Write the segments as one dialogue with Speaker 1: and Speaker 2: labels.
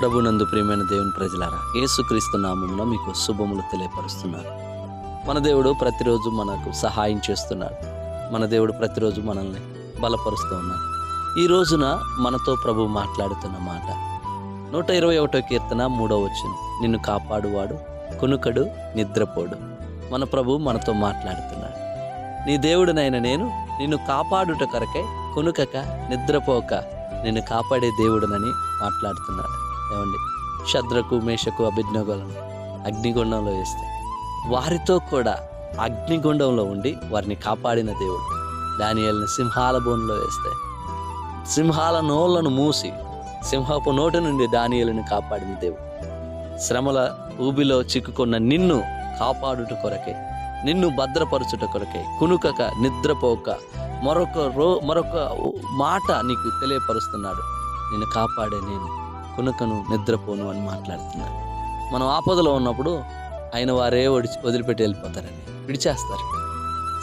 Speaker 1: ప్రభునందు ప్రియమైన దేవుని ప్రజలారా యేసుక్రీస్తు నామంలో మీకు శుభములు తెలియపరుస్తున్నారు. మన దేవుడు ప్రతిరోజు మనకు సహాయం చేస్తున్నాడు. మన దేవుడు ప్రతిరోజు మనల్ని బలపరుస్తూ ఉన్నాడు. ఈ రోజున మనతో ప్రభు మాట్లాడుతున్న మాట నూట ఇరవై ఒకటో కీర్తన మూడో వచ్చింది నిన్ను కాపాడువాడు కునుకడు నిద్రపోడు. మన ప్రభు మనతో మాట్లాడుతున్నాడు. నీ దేవుడినైన నేను నిన్ను కాపాడుట కొరకే కునుకక నిద్రపోక నిన్ను కాపాడే దేవుడునని మాట్లాడుతున్నాడు. ఏమండి? శద్రకు మేషకు అభిజ్ఞగోలను అగ్నిగుండంలో వేస్తే వారితో కూడా అగ్నిగుండంలో ఉండి వారిని కాపాడిన దేవుడు. దానియల్ని సింహాల బోన్లో వేస్తే సింహాల నోళ్ళను మూసి సింహపు నోటి నుండి దానియలను కాపాడిన దేవుడు. శ్రమల ఊబిలో చిక్కుకున్న నిన్ను కాపాడుట కొరకే నిన్ను భద్రపరచుట కొరకే కునుకక నిద్రపోక మరొక రో మరొక మాట నీకు తెలియపరుస్తున్నాడు. నిన్ను కాపాడే నేను కునుకను నిద్రపోను అని మాట్లాడుతున్నారు. మనం ఆపదలో ఉన్నప్పుడు ఆయన వారే వడిచి వదిలిపెట్టి వెళ్ళిపోతారండి. విడిచేస్తారు.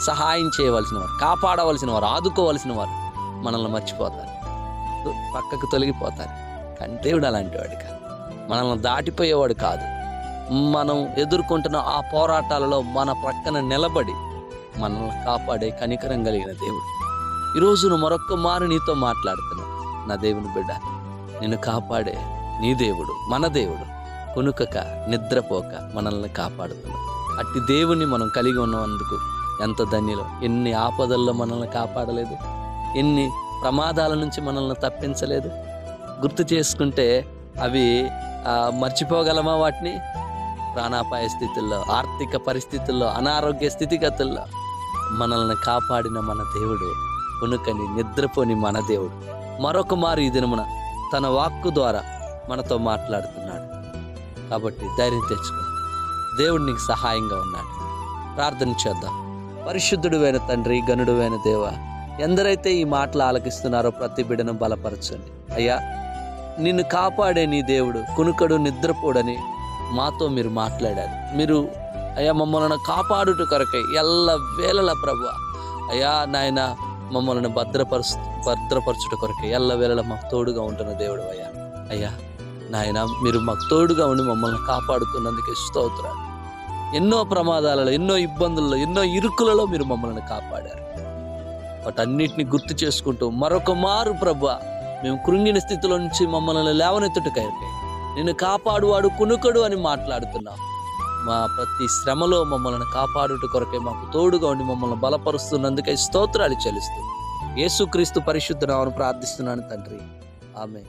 Speaker 1: సహాయం చేయవలసిన వారు కాపాడవలసిన వారు ఆదుకోవలసిన వారు మనల్ని మర్చిపోతారు. పక్కకు తొలగిపోతారు. కానీ దేవుడు అలాంటి వాడు కాదు. మనల్ని దాటిపోయేవాడు కాదు. మనం ఎదుర్కొంటున్న ఆ పోరాటాలలో మన ప్రక్కన నిలబడి మనల్ని కాపాడే కనికరం కలిగిన దేవుడు. ఈరోజు మరొక్క మారు నీతో మాట్లాడుతున్నాను నా దేవుని బిడ్డ. నిన్ను కాపాడే నీ దేవుడు మన దేవుడు. కొనుకక నిద్రపోక మనల్ని కాపాడుతున్నాడు అట్టి దేవుని మనం కలిగి ఉన్నందుకు ఎంత ధన్యులు. ఎన్ని ఆపదల్లో మనల్ని కాపాడలేదు. ఎన్ని ప్రమాదాల నుంచి మనల్ని తప్పించలేదు. గుర్తు చేసుకుంటే అవి మర్చిపోగలమా వాటిని? ప్రాణాపాయ స్థితుల్లో ఆర్థిక పరిస్థితుల్లో అనారోగ్య స్థితిగతుల్లో మనల్ని కాపాడిన మన దేవుడు. కొనుకని నిద్రపోని మన దేవుడు. మరొక మారు ఈ దినమున తన వాక్కు ద్వారా మనతో మాట్లాడుతున్నాడు. కాబట్టి ధైర్యం తెచ్చుకో. దేవుడు నీకు సహాయంగా ఉన్నాడు. ప్రార్థన చేద్దాం. పరిశుద్ధుడువైన తండ్రి గనుడువైన దేవ ఎందరైతే ఈ మాటలు ఆలకిస్తున్నారో ప్రతి బిడను బలపరచండి. అయ్యా నిన్ను కాపాడే నీ దేవుడు కునుకడు నిద్రపోడని మాతో మీరు మాట్లాడారు. మీరు అయ్యా మమ్మల్ని కాపాడుట కొరకై ఎల్ల వేళల ప్రభు అయ్యా నాయన మమ్మల్ని భద్రపరుచు భద్రపరచుట కొరకు ఎల్లవేళల మాకు తోడుగా ఉంటున్న దేవుడు అయ్యా. అయ్యా నాయన మీరు మాకు తోడుగా ఉండి మమ్మల్ని కాపాడుతున్నందుకు స్తోత్రాలు. ఎన్నో ప్రమాదాలలో ఎన్నో ఇబ్బందుల్లో ఎన్నో ఇరుకులలో మీరు మమ్మల్ని కాపాడారు. వాటన్నిటిని గుర్తు చేసుకుంటూ మరొక మారు ప్రభ మేము కృంగిన స్థితిలో నుంచి మమ్మల్ని లేవనెత్తుటకైతే నిన్ను కాపాడువాడు కునుకడు అని మాట్లాడుతున్నాం. మా ప్రతి శ్రమలో మమ్మల్ని కాపాడుట కొరకే మాకు తోడుగా ఉండి మమ్మల్ని బలపరుస్తున్నందుకై స్తోత్రాలు చెల్లిస్తూ. యేసుక్రీస్తు పరిశుద్ధ నామను ప్రార్థిస్తున్నాను తండ్రి. ఆమె